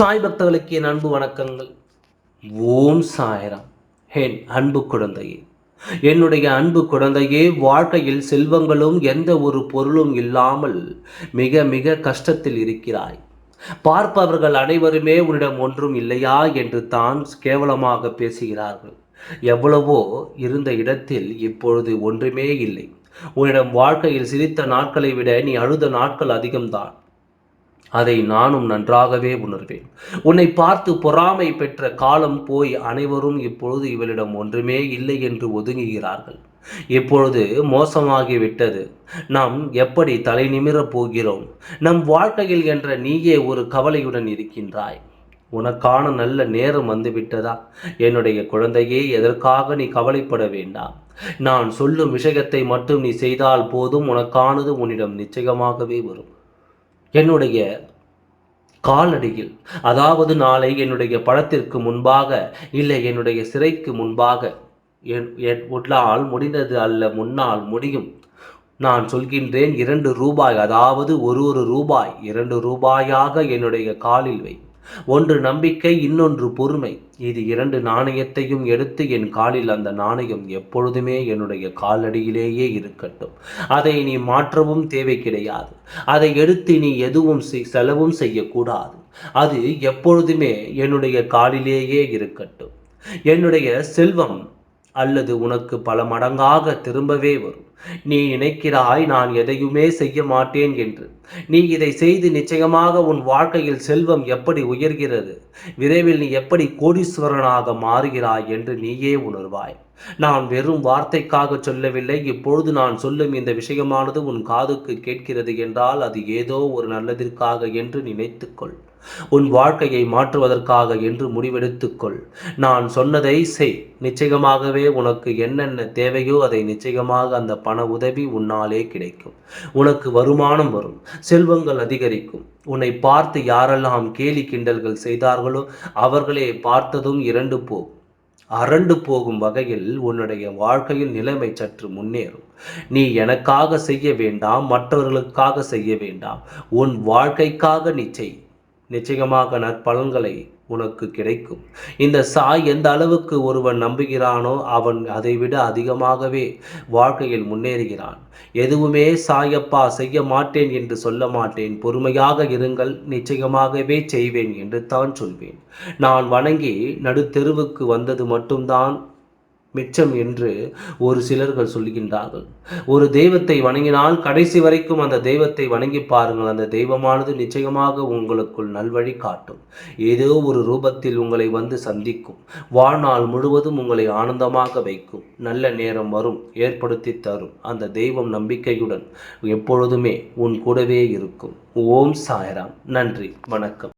சாய் பக்தர்களுக்கு என் அன்பு வணக்கங்கள். ஓம் சாயராம். என் அன்பு குழந்தையே என்னுடைய அன்பு குழந்தையே வாழ்க்கையில் செல்வங்களும் எந்த ஒரு பொருளும் இல்லாமல் மிக மிக கஷ்டத்தில் இருக்கிறாய். பார்ப்பவர்கள் அனைவருமே உன்னிடம் ஒன்றும் இல்லையா என்று தான் கேவலமாக பேசுகிறார்கள். எவ்வளவோ இருந்த இடத்தில் இப்பொழுது ஒன்றுமே இல்லை. உன்னிடம் வாழ்க்கையில் சிரித்த நாட்களை விட நீ அழுத நாட்கள் அதிகம்தான். அதை நானும் நன்றாகவே உணர்வேன். உன்னை பார்த்து பொறாமை பெற்ற காலம் போய் அனைவரும் இப்பொழுது இவளிடம் ஒன்றுமே இல்லை என்று ஒதுங்குகிறார்கள். இப்பொழுது மோசமாகிவிட்டது நாம் எப்படி தலை நிமிரப் போகிறோம்? நம் வாழ்க்கையில் என்ற நீயே ஒரு கவலையுடன் இருக்கின்றாய். உனக்கான நல்ல நேரம் வந்துவிட்டதா? என்னுடைய குழந்தையே எதற்காக நீ கவலைப்பட வேண்டாம். நான் சொல்லும் விஷயத்தை மட்டும் நீ செய்தால் போதும் உனக்கானது உன்னிடம் நிச்சயமாகவே வரும். என்னுடைய காலடியில் அதாவது நாளை என்னுடைய படத்திற்கு முன்பாக இல்லை என்னுடைய சிறைக்கு முன்பாக என் உள்ளால் முடிந்தது அல்ல முன்னால் முடியும். நான் சொல்கின்றேன் இரண்டு ரூபாய் அதாவது ஒரு ஒரு ரூபாய் இரண்டு ரூபாயாக என்னுடைய காலில் வை. ஒன்று நம்பிக்கை இன்னொன்று பொறுமை. இது இரண்டு நாணயத்தையும் எடுத்து என் காலில் அந்த நாணயம் எப்பொழுதுமே என்னுடைய காலடியிலேயே இருக்கட்டும். அதை நீ மாற்றவும் தேவை கிடையாது. அதை எடுத்து நீ எதுவும் செலவும் செய்யக்கூடாது. அது எப்பொழுதுமே என்னுடைய காலிலேயே இருக்கட்டும். என்னுடைய செல்வம் அல்லது உனக்கு பல மடங்காக திரும்பவே வரும். நீ நினைக்கிறாய் நான் எதையுமே செய்ய மாட்டேன் என்று. நீ இதை செய்து நிச்சயமாக உன் வாழ்க்கையில் செல்வம் எப்படி உயர்கிறது? விரைவில் நீ எப்படி கோடீஸ்வரனாக மாறுகிறாய் என்று நீயே உணர்வாய். நான் வெறும் வார்த்தைக்காக சொல்லவில்லை. இப்பொழுது நான் சொல்லும் இந்த விஷயமானது உன் காதுக்கு கேட்கிறது என்றால் அது ஏதோ ஒரு நல்லதிற்காக என்று நினைத்துக்கொள். உன் வாழ்க்கையை மாற்றுவதற்காக என்று முடிவெடுத்துக்கொள். நான் சொன்னதை செய். நிச்சயமாகவே உனக்கு என்னென்ன தேவையோ அதை நிச்சயமாக அந்த பண உதவி உன்னாலே கிடைக்கும். உனக்கு வருமானம் வரும். செல்வங்கள் அதிகரிக்கும். உன்னை பார்த்து யாரெல்லாம் கேலி கிண்டல்கள் செய்தார்களோ அவர்களே பார்த்ததும் இரண்டு போகும் அரண்டு போகும் வகையில் உன்னுடைய வாழ்க்கையில் நிலைமை சற்று முன்னேறும். நீ எனக்காக செய்ய வேண்டாம் மற்றவர்களுக்காக செய்ய வேண்டாம். உன் வாழ்க்கைக்காக நீ செய் நிச்சயமாக நற்பலன்களை உனக்கு கிடைக்கும். இந்த சாய் எந்த அளவுக்கு ஒருவன் நம்புகிறானோ அவன் அதைவிட அதிகமாகவே வாழ்க்கையில் முன்னேறுகிறான். எதுவுமே சாயப்பா செய்ய மாட்டேன் என்று சொல்ல மாட்டேன். பொறுமையாக இருங்கள் நிச்சயமாகவே செய்வேன் என்று தான் சொல்வேன். நான் வணங்கி நடுத்தெருவுக்கு வந்தது மட்டும்தான் மிச்சம் என்று ஒரு சிலர்கள் சொல்கின்றார்கள் ஒரு தெய்வத்தை வணங்கினால் கடைசி வரைக்கும் அந்த தெய்வத்தை வணங்கி பாருங்கள். அந்த தெய்வமானது நிச்சயமாக உங்களுக்குள் நல்வழி காட்டும். ஏதோ ஒரு ரூபத்தில் உங்களை வந்து சந்திக்கும். வாழ்நாள் முழுவதும் உங்களை ஆனந்தமாக வைக்கும். நல்ல நேரம் வரும். ஏற்படுத்தி தரும். அந்த தெய்வம் நம்பிக்கையுடன் எப்பொழுதுமே உன் கூடவே இருக்கும். ஓம் சாயராம். நன்றி. வணக்கம்.